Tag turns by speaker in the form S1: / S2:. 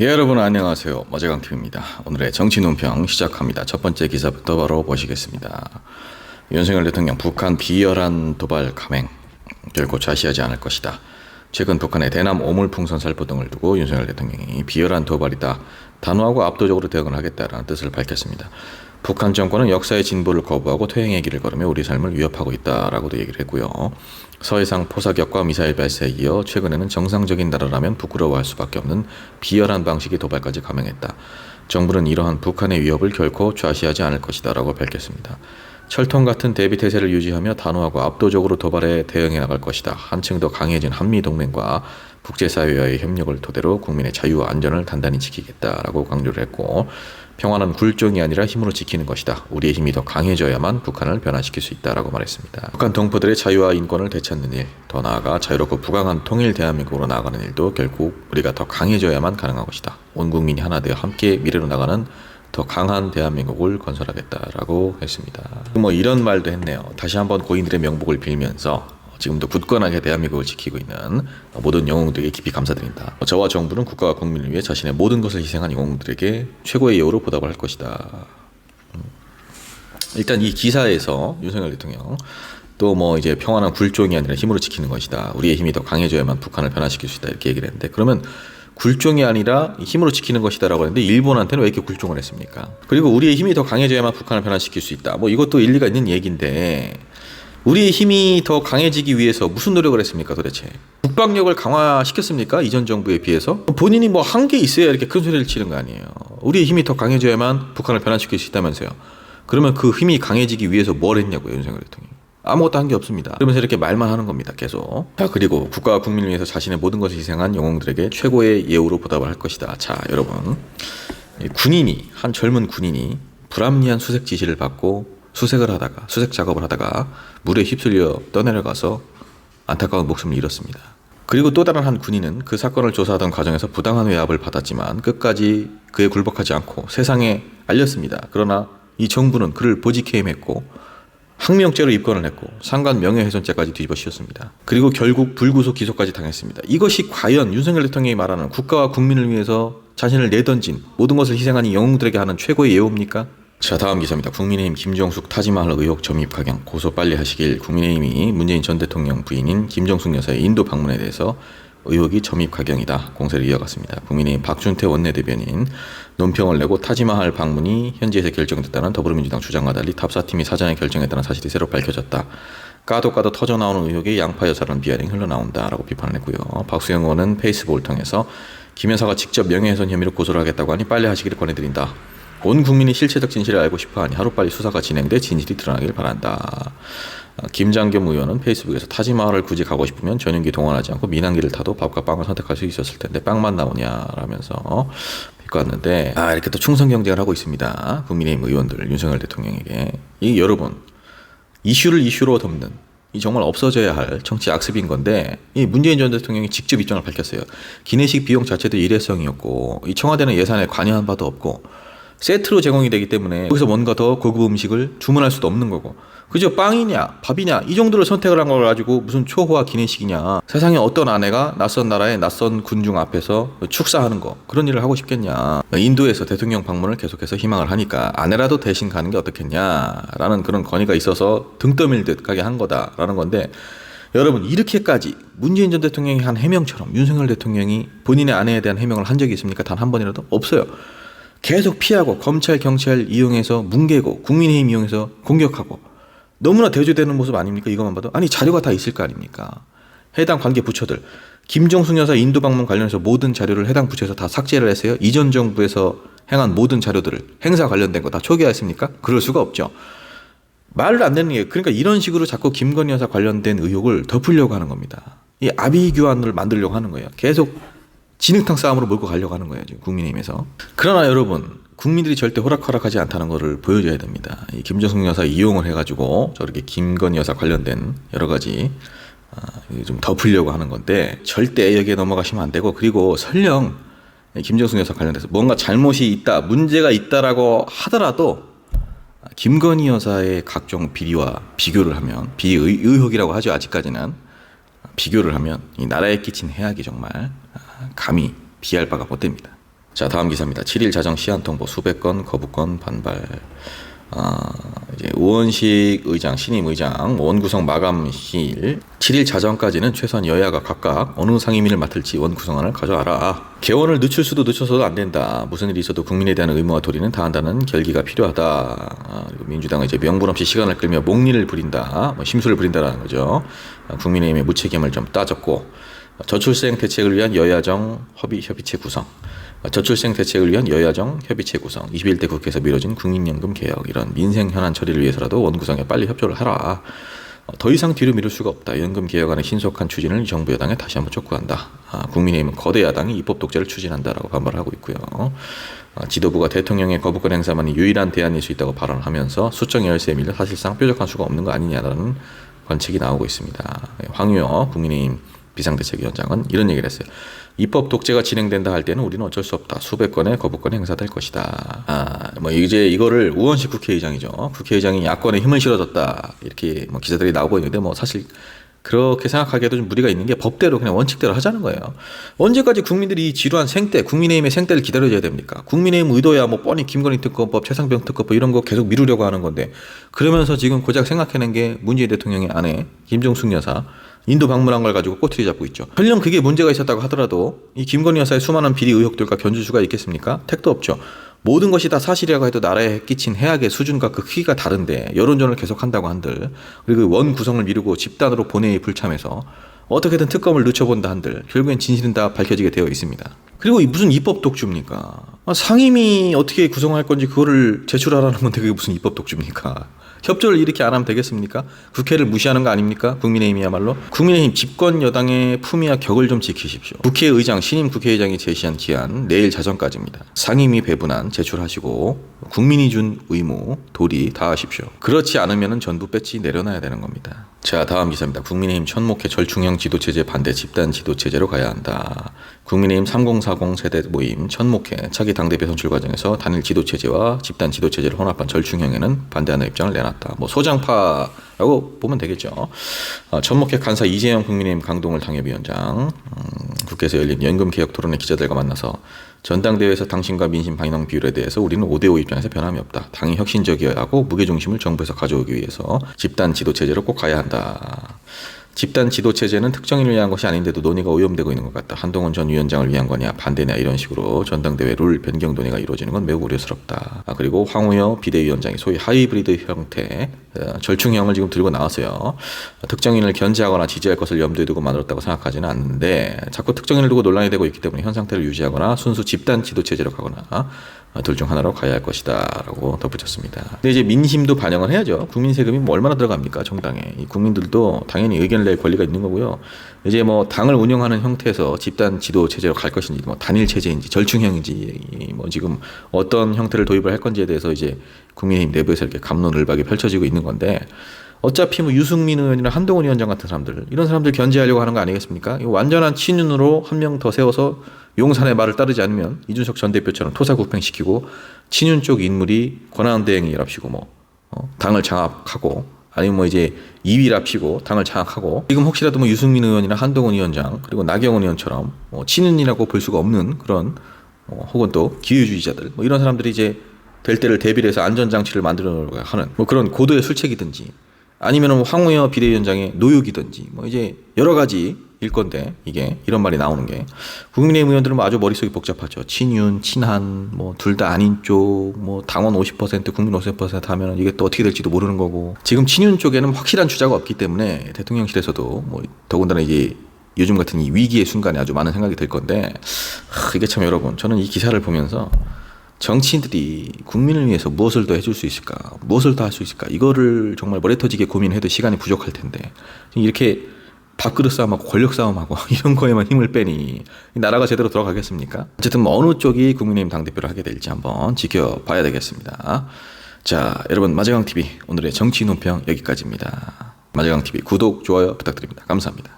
S1: 예, 여러분 안녕하세요. 머재강팀입니다. 오늘의 정치 논평 시작합니다. 첫 번째 기사부터 바로 보시겠습니다. 윤석열 대통령 북한 비열한 도발 감행 결코 좌시하지 않을 것이다. 최근 북한의 대남 오물풍선 살포 등을 두고 윤석열 대통령이 비열한 도발이다. 단호하고 압도적으로 대응을 하겠다라는 뜻을 밝혔습니다. 북한 정권은 역사의 진보를 거부하고 퇴행의 길을 걸으며 우리 삶을 위협하고 있다라고도 얘기를 했고요. 서해상 포사격과 미사일 발사에 이어 최근에는 정상적인 나라라면 부끄러워할 수밖에 없는 비열한 방식의 도발까지 감행했다. 정부는 이러한 북한의 위협을 결코 좌시하지 않을 것이다라고 밝혔습니다. 철통 같은 대비 태세를 유지하며 단호하고 압도적으로 도발에 대응해 나갈 것이다. 한층 더 강해진 한미 동맹과 국제사회와의 협력을 토대로 국민의 자유와 안전을 단단히 지키겠다라고 강조를 했고 평화는 굴종이 아니라 힘으로 지키는 것이다. 우리의 힘이 더 강해져야만 북한을 변화시킬 수 있다라고 말했습니다. 북한 동포들의 자유와 인권을 되찾는 일, 더 나아가 자유롭고 부강한 통일 대한민국으로 나아가는 일도 결국 우리가 더 강해져야만 가능한 것이다. 온 국민이 하나 되어 함께 미래로 나가는 더 강한 대한민국을 건설하겠다라고 했습니다. 뭐 이런 말도 했네요. 다시 한번 고인들의 명복을 빌면서 지금도 굳건하게 대한민국을 지키고 있는 모든 영웅들에게 깊이 감사드린다. 저와 정부는 국가와 국민을 위해 자신의 모든 것을 희생한 영웅들에게 최고의 예우로 보답을 할 것이다. 음. 일단 이 기사에서 윤석열 대통령 또뭐 이제 평화는 굴종이 아니라 힘으로 지키는 것이다. 우리의 힘이 더 강해져야만 북한을 변화시킬 수 있다 이렇게 얘기를 했는데 그러면 굴종이 아니라 힘으로 지키는 것이다라고 했는데 일본한테는 왜 이렇게 굴종을 했습니까? 그리고 우리의 힘이 더 강해져야만 북한을 변화시킬 수 있다. 뭐 이것도 일리가 있는 얘기인데 우리의 힘이 더 강해지기 위해서 무슨 노력을 했습니까 도대체? 국방력을 강화시켰습니까? 이전 정부에 비해서? 본인이 뭐 한 게 있어야 이렇게 큰 소리를 치는 거 아니에요. 우리의 힘이 더 강해져야만 북한을 변화시킬 수 있다면서요. 그러면 그 힘이 강해지기 위해서 뭘 했냐고요, 윤석열 대통령이. 아무것도 한 게 없습니다. 그러면서 이렇게 말만 하는 겁니다, 계속. 자, 그리고 국가와 국민을 위해서 자신의 모든 것을 희생한 영웅들에게 최고의 예우로 보답을 할 것이다. 자, 여러분. 이 군인이, 한 젊은 군인이 불합리한 수색 지시를 받고 수색을 하다가, 수색 작업을 하다가 물에 휩쓸려 떠내려가서 안타까운 목숨을 잃었습니다. 그리고 또 다른 한 군인은 그 사건을 조사하던 과정에서 부당한 외압을 받았지만 끝까지 그에 굴복하지 않고 세상에 알렸습니다. 그러나 이 정부는 그를 보직 해임했고 항명죄로 입건을 했고 상관 명예훼손죄까지 뒤집어 씌웠습니다. 그리고 결국 불구속 기소까지 당했습니다. 이것이 과연 윤석열 대통령이 말하는 국가와 국민을 위해서 자신을 내던진 모든 것을 희생한 이 영웅들에게 하는 최고의 예우입니까? 자 다음 기사입니다. 국민의힘 김정숙 타지마할 의혹 점입 가경 고소 빨리 하시길 국민의힘이 문재인 전 대통령 부인인 김정숙 여사의 인도 방문에 대해서 의혹이 점입 가경이다 공세를 이어갔습니다. 국민의힘 박준태 원내대변인 논평을 내고 타지마할 방문이 현지에서 결정됐다는 더불어민주당 주장과 달리 탑사팀이 사전에 결정했다는 사실이 새로 밝혀졌다. 까도 까도 터져 나오는 의혹이 양파 여사라는 비아링 흘러나온다라고 비판을 했고요. 박수영 의원은 페이스북을 통해서 김 여사가 직접 명예훼손 혐의로 고소를 하겠다고 하니 빨리 하시기를 권해드린다. 온 국민이 실체적 진실을 알고 싶어하니 하루빨리 수사가 진행돼 진실이 드러나길 바란다. 김장겸 의원은 페이스북에서 타지마할을 굳이 가고 싶으면 전용기 동원하지 않고 민항기를 타도 밥과 빵을 선택할 수 있었을 텐데 빵만 나오냐라면서 비꼬았는데 아 이렇게 또 충성 경쟁을 하고 있습니다. 국민의힘 의원들 윤석열 대통령에게 이 여러분 이슈를 이슈로 덮는 이 정말 없어져야 할 정치 악습인 건데 이 문재인 전 대통령이 직접 입장을 밝혔어요. 기내식 비용 자체도 일회성이었고 이 청와대는 예산에 관여한 바도 없고 세트로 제공이 되기 때문에 여기서 뭔가 더 고급 음식을 주문할 수도 없는 거고. 그저 빵이냐 밥이냐 이 정도를 선택을 한 걸 가지고 무슨 초호화 기내식이냐. 세상에 어떤 아내가 낯선 나라의 낯선 군중 앞에서 축사하는 거 그런 일을 하고 싶겠냐. 인도에서 대통령 방문을 계속해서 희망을 하니까 아내라도 대신 가는 게 어떻겠냐라는 그런 건의가 있어서 등 떠밀 듯 가게 한 거다라는 건데 여러분 이렇게까지 문재인 전 대통령이 한 해명처럼 윤석열 대통령이 본인의 아내에 대한 해명을 한 적이 있습니까? 단 한 번이라도? 없어요 계속 피하고 검찰 경찰 이용해서 뭉개고 국민의힘 이용해서 공격하고 너무나 대조되는 모습 아닙니까? 이것만 봐도? 아니 자료가 다 있을 거 아닙니까? 해당 관계 부처들. 김정숙 여사 인도 방문 관련해서 모든 자료를 해당 부처에서 다 삭제를 했어요. 이전 정부에서 행한 모든 자료들을 행사 관련된 거 다 초기화했습니까? 그럴 수가 없죠. 말을 안 되는 게 그러니까 이런 식으로 자꾸 김건희 여사 관련된 의혹을 덮으려고 하는 겁니다. 이 아비규환을 만들려고 하는 거예요. 계속 진흙탕 싸움으로 몰고 가려고 하는 거예요 지금 국민의힘에서. 그러나 여러분 국민들이 절대 호락호락하지 않다는 것을 보여줘야 됩니다. 이 김정숙 여사 이용을 해가지고 저렇게 김건희 여사 관련된 여러 가지 아, 좀 덮으려고 하는 건데 절대 여기에 넘어가시면 안 되고 그리고 설령 김정숙 여사 관련돼서 뭔가 잘못이 있다 문제가 있다라고 하더라도 김건희 여사의 각종 비리와 비교를 하면 비의혹이라고 하죠 아직까지는. 비교를 하면 이 나라에 끼친 해악이 정말 감히 비할 바가 못 됩니다. 자 다음 기사입니다. 7일 자정 시한 통보 수백 건 거부권 반발. 아, 이제 우원식 의장, 신임 의장 원구성 마감 시일 7일 자정까지는 최소한 여야가 각각 어느 상임위를 맡을지 원구성안을 가져와라. 개원을 늦출 수도 늦춰서도 안 된다. 무슨 일이 있어도 국민에 대한 의무와 도리는 다한다는 결기가 필요하다. 아, 민주당은 이제 명분 없이 시간을 끌며 목리를 부린다. 뭐 심술을 부린다라는 거죠. 아, 국민의힘의 무책임을 좀 따졌고 저출생 대책을 위한 여야정 협의 협의체 구성. 저출생 대책을 위한 여야정 협의체 구성, 21대 국회에서 미뤄진 국민연금 개혁 이런 민생 현안 처리를 위해서라도 원구성에 빨리 협조를 하라. 어, 더 이상 뒤로 미룰 수가 없다. 연금 개혁안의 신속한 추진을 정부 여당에 다시 한번 촉구한다. 아, 국민의힘은 거대 야당이 입법 독재를 추진한다라고 반발을 하고 있고요. 아, 지도부가 대통령의 거부권 행사만이 유일한 대안일 수 있다고 발언하면서 수정 열세에 밀려 사실상 뾰족한 수가 없는 거 아니냐라는 관측이 나오고 있습니다. 예, 황유여 국민의힘 비상대책위원장은 이런 얘기를 했어요. 입법 독재가 진행된다 할 때는 우리는 어쩔 수 없다. 수백 건의 거부권 행사될 것이다. 아, 뭐 이제 이거를 우원식 국회의장이죠. 국회의장이 야권에 힘을 실어줬다. 이렇게 뭐 기자들이 나오고 있는데 뭐 사실 그렇게 생각하기에도 좀 무리가 있는 게 법대로 그냥 원칙대로 하자는 거예요. 언제까지 국민들이 이 지루한 생떼, 국민의힘의 생떼를 기다려줘야 됩니까? 국민의힘 의도야 뭐 뻔히 김건희 특검법, 최상병 특검법 이런 거 계속 미루려고 하는 건데 그러면서 지금 고작 생각해낸 게 문재인 대통령의 아내 김정숙 여사 인도 방문한 걸 가지고 꼬투리 잡고 있죠. 설령 그게 문제가 있었다고 하더라도 이 김건희 여사의 수많은 비리 의혹들과 견줄 수가 있겠습니까? 택도 없죠. 모든 것이 다 사실이라고 해도 나라에 끼친 해악의 수준과 그 크기가 다른데 여론전을 계속한다고 한들 그리고 원 구성을 미루고 집단으로 본회의 불참해서 어떻게든 특검을 늦춰본다 한들 결국엔 진실은 다 밝혀지게 되어 있습니다. 그리고 이 무슨 입법 독주입니까? 아, 상임위 어떻게 구성할 건지 그거를 제출하라는 건데 그게 무슨 입법 독주입니까? 협조를 이렇게 안 하면 되겠습니까? 국회를 무시하는 거 아닙니까? 국민의힘이야말로 국민의힘 집권 여당의 품위와 격을 좀 지키십시오. 국회의장 신임 국회의장이 제시한 기한 내일 자정까지입니다. 상임위 배분안 제출하시고 국민이 준 의무 도리 다 하십시오. 그렇지 않으면 전부 배치 내려놔야 되는 겁니다. 자 다음 기사입니다. 국민의힘 천목회 절충형 지도체제 반대 집단 지도체제로 가야 한다. 국민의힘 3040 세대 모임 천목회 차기 당대표 선출 과정에서 단일 지도체제와 집단 지도체제를 혼합한 절충형에는 반대하는 입장을 내놨다. 뭐 소장파라고 보면 되겠죠. 어, 천목회 간사 이재영 국민의힘 강동을 당협위원장 음, 국회에서 열린 연금 개혁 토론회 기자들과 만나서 전당대회에서 당신과 민심 방향 비율에 대해서 우리는 5대5 입장에서 변함이 없다. 당이 혁신적이어야 하고 무게중심을 정부에서 가져오기 위해서 집단 지도체제로 꼭 가야 한다. 집단 지도 체제는 특정인을 위한 것이 아닌데도 논의가 오염되고 있는 것 같다. 한동훈 전 위원장을 위한 거냐 반대냐 이런 식으로 전당대회 룰 변경 논의가 이루어지는 건 매우 우려스럽다. 아, 그리고 황우여 비대위원장이 소위 하이브리드 형태 어, 절충형을 지금 들고 나왔어요. 특정인을 견제하거나 지지할 것을 염두에 두고 만들었다고 생각하지는 않는데 자꾸 특정인을 두고 논란이 되고 있기 때문에 현 상태를 유지하거나 순수 집단 지도 체제로 가거나 둘 중 하나로 가야 할 것이다라고 덧붙였습니다. 근데 이제 민심도 반영을 해야죠. 국민 세금이 뭐 얼마나 들어갑니까 정당에? 이 국민들도 당연히 의견을 낼 권리가 있는 거고요. 이제 뭐 당을 운영하는 형태에서 집단 지도 체제로 갈 것인지, 뭐 단일 체제인지, 절충형인지, 뭐 지금 어떤 형태를 도입을 할 건지에 대해서 이제 국민의힘 내부에서 이렇게 감론을박이 펼쳐지고 있는 건데. 어차피 뭐 유승민 의원이나 한동훈 위원장 같은 사람들 이런 사람들 견제하려고 하는 거 아니겠습니까? 완전한 친윤으로 한 명 더 세워서 용산의 말을 따르지 않으면 이준석 전 대표처럼 토사구팽시키고 친윤 쪽 인물이 권한대행이랍시고 뭐 어? 당을 장악하고 아니면 뭐 이제 2위랍시고 당을 장악하고 지금 혹시라도 뭐 유승민 의원이나 한동훈 위원장 그리고 나경원 의원처럼 뭐 친윤이라고 볼 수가 없는 그런 어, 혹은 또 기회주의자들 뭐 이런 사람들이 이제 될 때를 대비를 해서 안전장치를 만들어 하는 뭐 그런 고도의 술책이든지 아니면 황우여 비대위원장의 노역이든지 뭐 이제 여러 가지 일 건데 이게 이런 말이 나오는 게 국민의힘 의원들은 뭐 아주 머릿속이 복잡하죠. 친윤, 친한, 뭐 둘 다 아닌 쪽, 뭐 당원 50% 국민 50% 하면 이게 또 어떻게 될지도 모르는 거고 지금 친윤 쪽에는 확실한 주자가 없기 때문에 대통령실에서도 뭐 더군다나 이제 요즘 같은 이 위기의 순간에 아주 많은 생각이 들 건데 하, 이게 참 여러분 저는 이 기사를 보면서 정치인들이 국민을 위해서 무엇을 더 해줄 수 있을까, 무엇을 더 할 수 있을까, 이거를 정말 머리 터지게 고민해도 시간이 부족할 텐데 이렇게 밥그릇 싸움하고 권력 싸움하고 이런 거에만 힘을 빼니 나라가 제대로 돌아가겠습니까? 어쨌든 뭐 어느 쪽이 국민의힘 당대표를 하게 될지 한번 지켜봐야 되겠습니다. 자, 여러분 마재강 TV 오늘의 정치 논평 여기까지입니다. 마재강 TV 구독, 좋아요 부탁드립니다. 감사합니다.